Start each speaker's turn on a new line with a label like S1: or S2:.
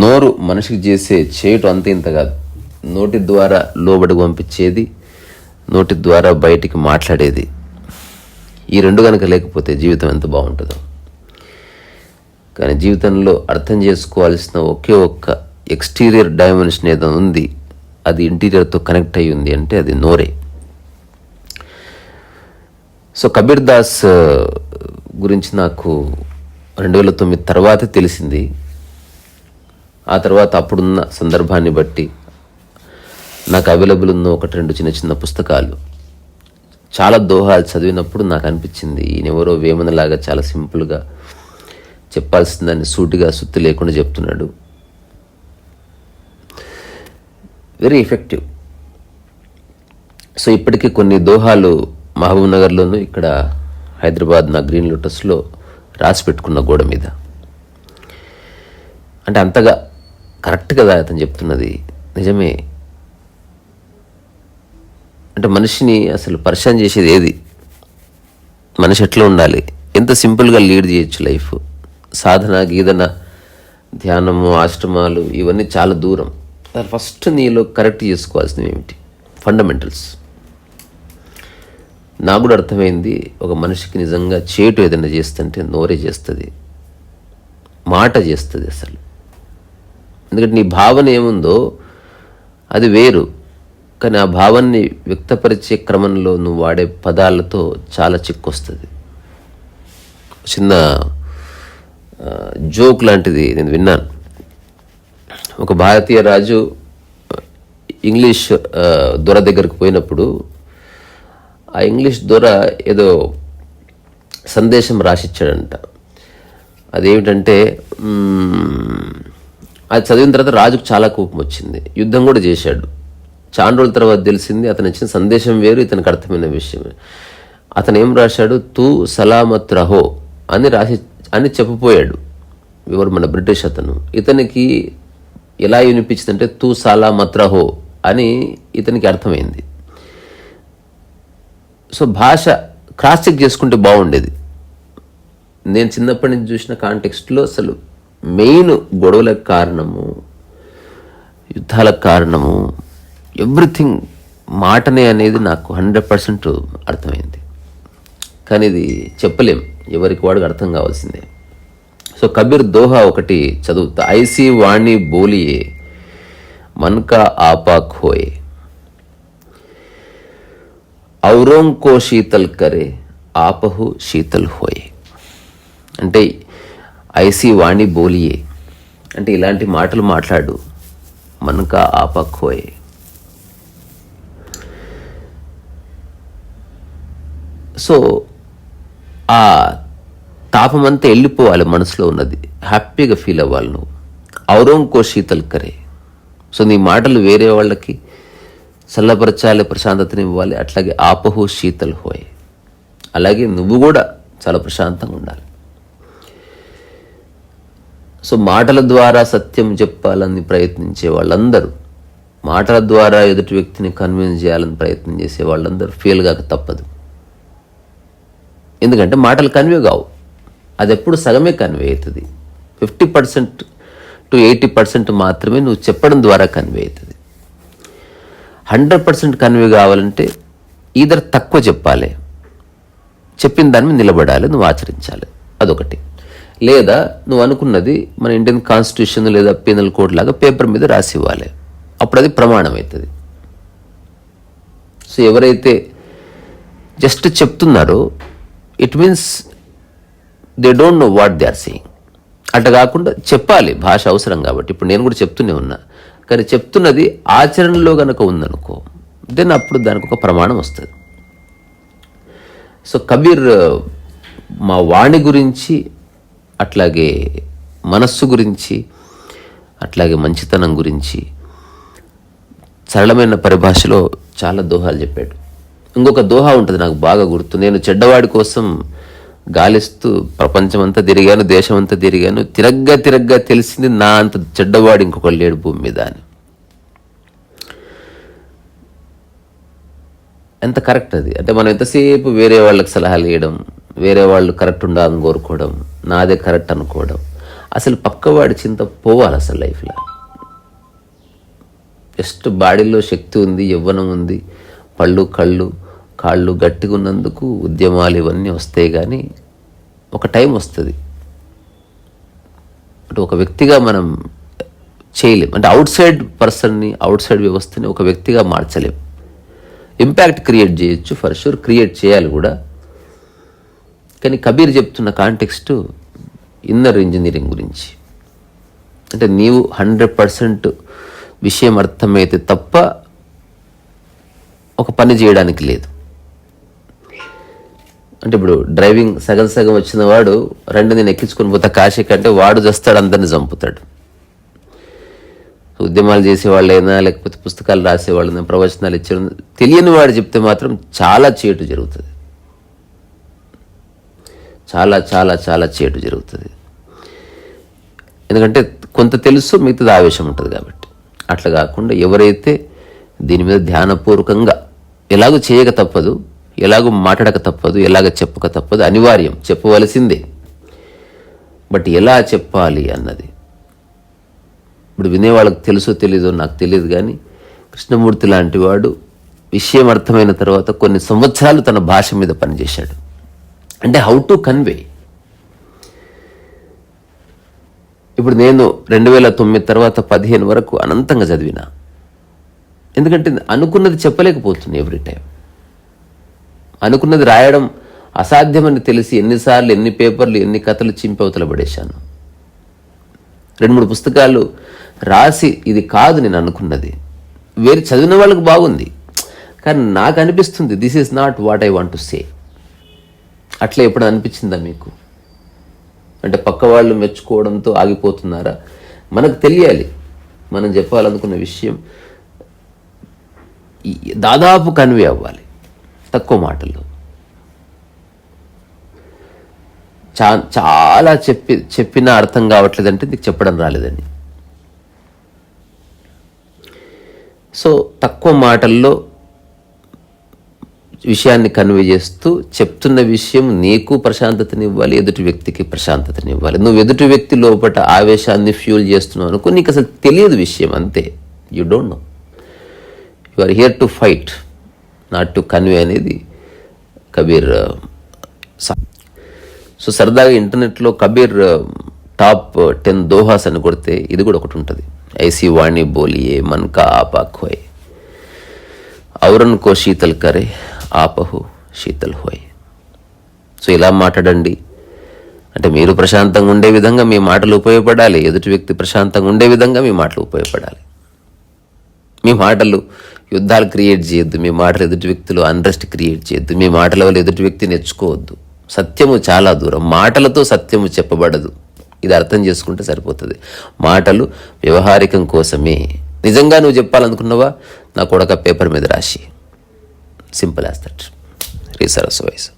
S1: నోరు మనిషికి చేసే చేయటం అంత ఇంత కాదు. నోటి ద్వారా లోబడి పంపించేది నోటి ద్వారా బయటికి మాట్లాడేది. ఈ రెండు కనుక లేకపోతే జీవితం ఎంత బాగుంటుందో. కానీ జీవితంలో అర్థం చేసుకోవాల్సిన ఒకే ఒక్క ఎక్స్టీరియర్ డైమెన్షన్ ఏదో ఉంది అది ఇంటీరియర్తో కనెక్ట్ అయ్యి ఉంది అంటే అది నోరే. సో కబీర్ దాస్ గురించి నాకు రెండు వేల తొమ్మిది తర్వాతే తెలిసింది. ఆ తర్వాత అప్పుడున్న సందర్భాన్ని బట్టి నాకు అవైలబుల్ ఉన్న ఒకటి రెండు చిన్న చిన్న పుస్తకాలు. చాలా దోహాలు చదివినప్పుడు నాకు అనిపించింది ఈయనెవరో వేమనలాగా చాలా సింపుల్గా చెప్పాల్సిందని సూటిగా సుత్తి లేకుండా చెప్తున్నాడు. వెరీ ఎఫెక్టివ్ సో ఇప్పటికీ కొన్ని దోహాలు మహబూబ్ నగర్లోను ఇక్కడ హైదరాబాద్ నా గ్రీన్ లోటస్లో రాసి పెట్టుకున్న గోడ మీద. అంటే అంతగా కరెక్ట్ కదా అతను చెప్తున్నది. నిజమే. అంటే మనిషిని అసలు పరిచయం చేసేది ఏది? మనిషి ఎట్లా ఉండాలి? ఎంత సింపుల్గా లీడ్ చేయొచ్చు లైఫ్? సాధన గీదన ధ్యానము ఆశ్రమాలు ఇవన్నీ చాలా దూరం. ఫస్ట్ నీలో కరెక్ట్ చేసుకోవాల్సినవి ఏమిటి? ఫండమెంటల్స్. నాకు కూడా అర్థమైంది ఒక మనిషికి నిజంగా చేటు ఏదైనా చేస్తుంటే నోరే చేస్తుంది మాట చేస్తుంది అసలు. ఎందుకంటే నీ భావన ఏముందో అది వేరు కానీ ఆ భావాన్ని వ్యక్తపరిచే క్రమంలో నువ్వు వాడే పదాలతో చాలా చిక్కొస్తుంది. చిన్న జోక్ లాంటిది నేను విన్నాను. ఒక భారతీయ రాజు ఇంగ్లీష్ దొర దగ్గరకు పోయినప్పుడు ఆ ఇంగ్లీష్ ద్వారా ఏదో సందేశం రాసిచ్చాడంట. అదేమిటంటే అది చదివిన తర్వాత రాజుకు చాలా కోపం వచ్చింది. యుద్ధం కూడా చేశాడు. చాలా రోజుల తర్వాత తెలిసింది అతను ఇచ్చిన సందేశం వేరు ఇతనికి అర్థమైన విషయం అతను ఏం రాశాడు? తూ సలామత్ రహో అని రాసి అని చెప్పిపోయాడు. ఎవరు? మన బ్రిటిష్ అతను. ఇతనికి ఎలా వినిపించిందంటే తూ సలామత్ రహో అని ఇతనికి అర్థమైంది. సో భాష క్రాస్ చెక్ చేసుకుంటే బాగుండేది. నేను చిన్నప్పటి నుంచి చూసిన కాంటెక్స్ట్లో అసలు మెయిన్ గొడవలకు కారణము యుద్ధాలకు కారణము ఎవ్రీథింగ్ మాటనే అనేది నాకు హండ్రెడ్ పర్సెంట్ అర్థమైంది. కానీ ఇది చెప్పలేం ఎవరికి వాడికి అర్థం కావాల్సిందే. సో కబీర్ దోహా ఒకటి చదువుతా ఐసీ వాణి బోలియే మన్కా ఆపా ఖోయే. ఔరోం కో శీతల్ కరే ఆపహు శీతల్ హోయే. అంటే ఐసి వాణి బోలియే. అంటే ఇలాంటి మాటలు మాట్లాడు మనక ఆపక్ హోయే. సో ఆ తాపం అంతా వెళ్ళిపోవాలి మనసులో ఉన్నది. హ్యాపీగా ఫీల్ అవ్వాలి నువ్వు. ఔరోంకో శీతల్ కరే. సో నీ మాటలు వేరే వాళ్ళకి చల్లపరచాలి ప్రశాంతతని ఇవ్వాలి. అట్లాగే ఆపహు శీతలు హోయ్. అలాగే నువ్వు కూడా చాలా ప్రశాంతంగా ఉండాలి. సో మాటల ద్వారా సత్యం చెప్పాలని ప్రయత్నించే వాళ్ళందరూ మాటల ద్వారా ఎదుటి వ్యక్తిని కన్విన్స్ చేయాలని ప్రయత్నం చేసే వాళ్ళందరూ ఫెయిల్ కాక తప్పదు. ఎందుకంటే మాటలు కన్వే కావు. అది ఎప్పుడు సగమే కన్వే అవుతుంది. Fifty percent to eighty percent మాత్రమే నువ్వు చెప్పడం ద్వారా కన్వే అవుతుంది. హండ్రెడ్ పర్సెంట్ కన్వే కావాలంటే ఈధర్ తక్కువ చెప్పాలి చెప్పిన దాని మీద నిలబడాలి నువ్వు ఆచరించాలి. అదొకటి. లేదా నువ్వు అనుకున్నది మన ఇండియన్ కాన్స్టిట్యూషన్ లేదా పీనల్ కోడ్ లాగా పేపర్ మీద రాసి ఇవ్వాలి. అప్పుడు అది ప్రమాణం అవుతుంది. సో ఎవరైతే జస్ట్ చెప్తున్నారో it means they don't know what they are seeing అట్లా కాకుండా చెప్పాలి భాష అవసరం కాబట్టి. ఇప్పుడు నేను కూడా చెప్తూనే ఉన్నా. కానీ చెప్తున్నది ఆచరణలో గనక ఉందనుకో దెన్ అప్పుడు దానికి ఒక ప్రమాణం వస్తుంది. సో కబీర్ మా వాణి గురించి అట్లాగే మనస్సు గురించి అట్లాగే మంచితనం గురించి సరళమైన పరిభాషలో చాలా దోహాలు చెప్పాడు. ఇంకొక దోహా ఉంటుంది నాకు బాగా గుర్తు. నేను చెడ్డవాడి కోసం గాలిస్తూ ప్రపంచమంతా తిరిగాను దేశమంతా తిరిగాను. తిరగ్గా తిరగ్గా తెలిసింది నా అంత చెడ్డవాడు ఇంకొక లేడు భూమి మీద అని. ఎంత కరెక్ట్ అది? అంటే మనం ఎంతసేపు వేరే వాళ్ళకి సలహాలు ఇవ్వడం వేరే వాళ్ళు కరెక్ట్ ఉండాలని కోరుకోవడం నాదే కరెక్ట్ అనుకోవడం. అసలు పక్కవాడి చింత పోవాలి అసలు లైఫ్లో. జస్ట్ బాడీలో శక్తి ఉంది యవ్వనం ఉంది పళ్ళు కళ్ళు కాళ్ళు గట్టిగా ఉన్నందుకు ఉద్యమాలు ఇవన్నీ వస్తాయి కానీ ఒక టైం వస్తుంది. అంటే ఒక వ్యక్తిగా మనం చేయలేం. అంటే అవుట్ సైడ్ పర్సన్ని అవుట్ సైడ్ వ్యవస్థని ఒక వ్యక్తిగా మార్చలేం. ఇంపాక్ట్ క్రియేట్ చేయొచ్చు ఫర్ షూర్ క్రియేట్ చేయాలి కూడా. కానీ కబీర్ చెప్తున్న కాంటెక్స్ట్ ఇన్నర్ ఇంజనీరింగ్ గురించి. అంటే నీవు హండ్రెడ్ పర్సెంట్ విషయం అర్థమైతే తప్ప ఒక పని చేయడానికి లేదు. అంటే ఇప్పుడు డ్రైవింగ్ సగం సగం వచ్చిన వాడు రెండు నేను ఎక్కించుకొని పోతా కాశీ కంటే వాడు చేస్తాడు అందరిని చంపుతాడు. ఉద్యమాలు చేసేవాళ్ళైనా లేకపోతే పుస్తకాలు రాసేవాళ్ళైనా ప్రవచనాలు ఇచ్చిన తెలియని వాడు చెప్తే మాత్రం చాలా చేటు జరుగుతుంది. చాలా చాలా చాలా చేటు జరుగుతుంది. ఎందుకంటే కొంత తెలుసు మిగతాది ఆవేశం ఉంటుంది కాబట్టి. అట్లా కాకుండా ఎవరైతే దీని మీద ధ్యానపూర్వకంగా ఎలాగో చేయక తప్పదు ఎలాగో మాట్లాడక తప్పదు ఎలాగ చెప్పక తప్పదు అనివార్యం చెప్పవలసిందే. బట్ ఎలా చెప్పాలి అన్నది? ఇప్పుడు వినేవాళ్ళకి తెలుసో తెలీదో నాకు తెలియదు కానీ కృష్ణమూర్తి లాంటి వాడు విషయం అర్థమైన తర్వాత కొన్ని సంవత్సరాలు తన భాష మీద పనిచేశాడు. అంటే హౌ టు కన్వే ఇప్పుడు నేను రెండు వేల తొమ్మిది తర్వాత పదిహేను వరకు అనంతంగా చదివిన. ఎందుకంటే అనుకున్నది చెప్పలేకపోతుంది ఎవ్రీ టైం అనుకున్నది రాయడం అసాధ్యమని తెలిసి ఎన్నిసార్లు ఎన్ని పేపర్లు ఎన్ని కథలు చింపవతల పడేశాను. రెండు మూడు పుస్తకాలు రాసి ఇది కాదు నేను అనుకున్నది. వేరే చదివిన వాళ్ళకి బాగుంది. కానీ నాకు అనిపిస్తుంది this is not what I want to say అట్లా ఎప్పుడు అనిపించిందా మీకు? అంటే పక్క వాళ్ళు మెచ్చుకోవడంతో ఆగిపోతున్నారా? మనకు తెలియాలి. మనం చెప్పాలనుకున్న విషయం దాదాపు కన్వే అవ్వాలి. తక్కువ మాటలు చా చాలా చెప్పి చెప్పినా అర్థం కావట్లేదంటే నీకు చెప్పడం రాలేదని సో తక్కువ మాటల్లో విషయాన్ని కన్వే చేస్తూ చెప్తున్న విషయం నీకు ప్రశాంతతనివ్వాలి ఎదుటి వ్యక్తికి ప్రశాంతతనివ్వాలి. నువ్వు ఎదుటి వ్యక్తి లోపల ఆవేశాన్ని ఫ్యూల్ చేస్తున్నావు అనుకో నీకు అసలు తెలియదు విషయం అంతే. You don't know you are here to fight not to convey అనేది కబీర్ సో సరదాగా ఇంటర్నెట్లో కబీర్ టాప్ టెన్ దోహాస్ అని కొడితే ఇది కూడా ఒకటి ఉంటుంది. ఐసీ వాణి బోలియే మన్కా ఆపాక్ హోయ్ ఖోయ్. ఔరన్ కో శీతల్ కరే ఆపహు శీతల్ హోయ్. సో ఇలా మాట్లాడండి. అంటే మీరు ప్రశాంతంగా ఉండే విధంగా మీ మాటలు ఉపయోగపడాలి. ఎదుటి వ్యక్తి ప్రశాంతంగా ఉండే విధంగా మీ మాటలు ఉపయోగపడాలి. మీ మాటలు యుద్ధాలు క్రియేట్ చేయొద్దు మీ మాటలు ఎదుటి వ్యక్తులు అన్రెస్ట్ క్రియేట్ చేయొద్దు మీ మాటల వల్ల ఎదుటి వ్యక్తి నేర్చుకోవద్దు. సత్యము చాలా దూరం మాటలతో సత్యము చెప్పబడదు. ఇది అర్థం చేసుకుంటే సరిపోతుంది. మాటలు వ్యవహారికం కోసమే. నిజంగా నువ్వు చెప్పాలనుకున్నావా? నా కొడక పేపర్ మీద రాసి. సింపుల్ యాజ్ దట్ రీసర్స్ వైస్